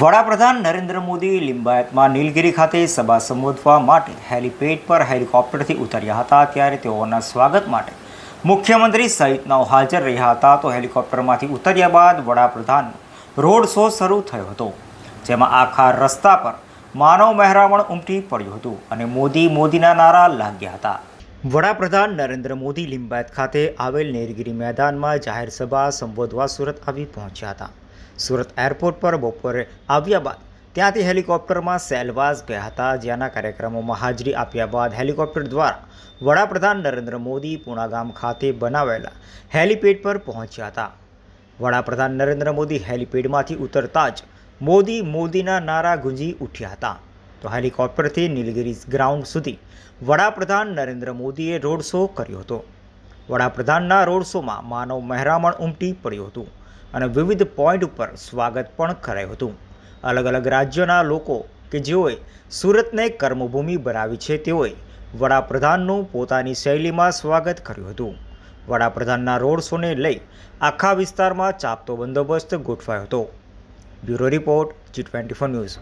વડાપ્રધાન નરેન્દ્ર મોદી લિંબાયતમાં નીલગિરી ખાતે સભા સંબોધવા માટે હેલિપેડ પર હેલિકોપ્ટરથી ઉતર્યા હતા ત્યારે તેઓના સ્વાગત માટે મુખ્યમંત્રી સહિતનાઓ હાજર રહ્યા હતા. તો હેલિકોપ્ટરમાંથી ઉતર્યા બાદ વડાપ્રધાન રોડ શો શરૂ થયો હતો, જેમાં આખા રસ્તા પર માનવ મહેરામણ ઉમટી પડ્યું હતું અને મોદી મોદીના નારા લાગ્યા હતા. વડાપ્રધાન નરેન્દ્ર મોદી લિંબાયત ખાતે આવેલ નીલગિરી મેદાનમાં જાહેર સભા સંબોધવા સુરત આવી પહોંચ્યા હતા. સુરત એરપોર્ટ પર બપોરે આવ્યા બાદ ત્યાંથી હેલિકોપ્ટરમાં સેલવાસ ગયા હતા. જ્યાંના કાર્યક્રમોમાં હાજરી આપ્યા બાદ હેલિકોપ્ટર દ્વારા વડાપ્રધાન નરેન્દ્ર મોદી પુણાગામ ખાતે બનાવેલા હેલિપેડ પર પહોંચ્યા હતા. વડાપ્રધાન નરેન્દ્ર મોદી હેલિપેડમાંથી ઉતરતા જ મોદી મોદીના નારા ગુંજી ઉઠ્યા હતા. તો હેલિકોપ્ટરથી નીલગિરી ગ્રાઉન્ડ સુધી વડાપ્રધાન નરેન્દ્ર મોદીએ રોડ શો કર્યો હતો. વડાપ્રધાનના રોડ શોમાં માનવ મહેરામણ ઉમટી પડ્યું હતું. અને વિવિધ પોઈન્ટ ઉપર સ્વાગત પણ કરાયું હતું. અલગ અલગ રાજ્યોના લોકો કે જેઓએ સુરતને કર્મભૂમિ બનાવી છે, તેઓએ વડાપ્રધાનનું પોતાની શૈલીમાં સ્વાગત કર્યું હતું. વડાપ્રધાનના રોડ શોને લઈ આખા વિસ્તારમાં ચાપતો બંદોબસ્ત ગોઠવાયો હતો. Bureau report G twenty four news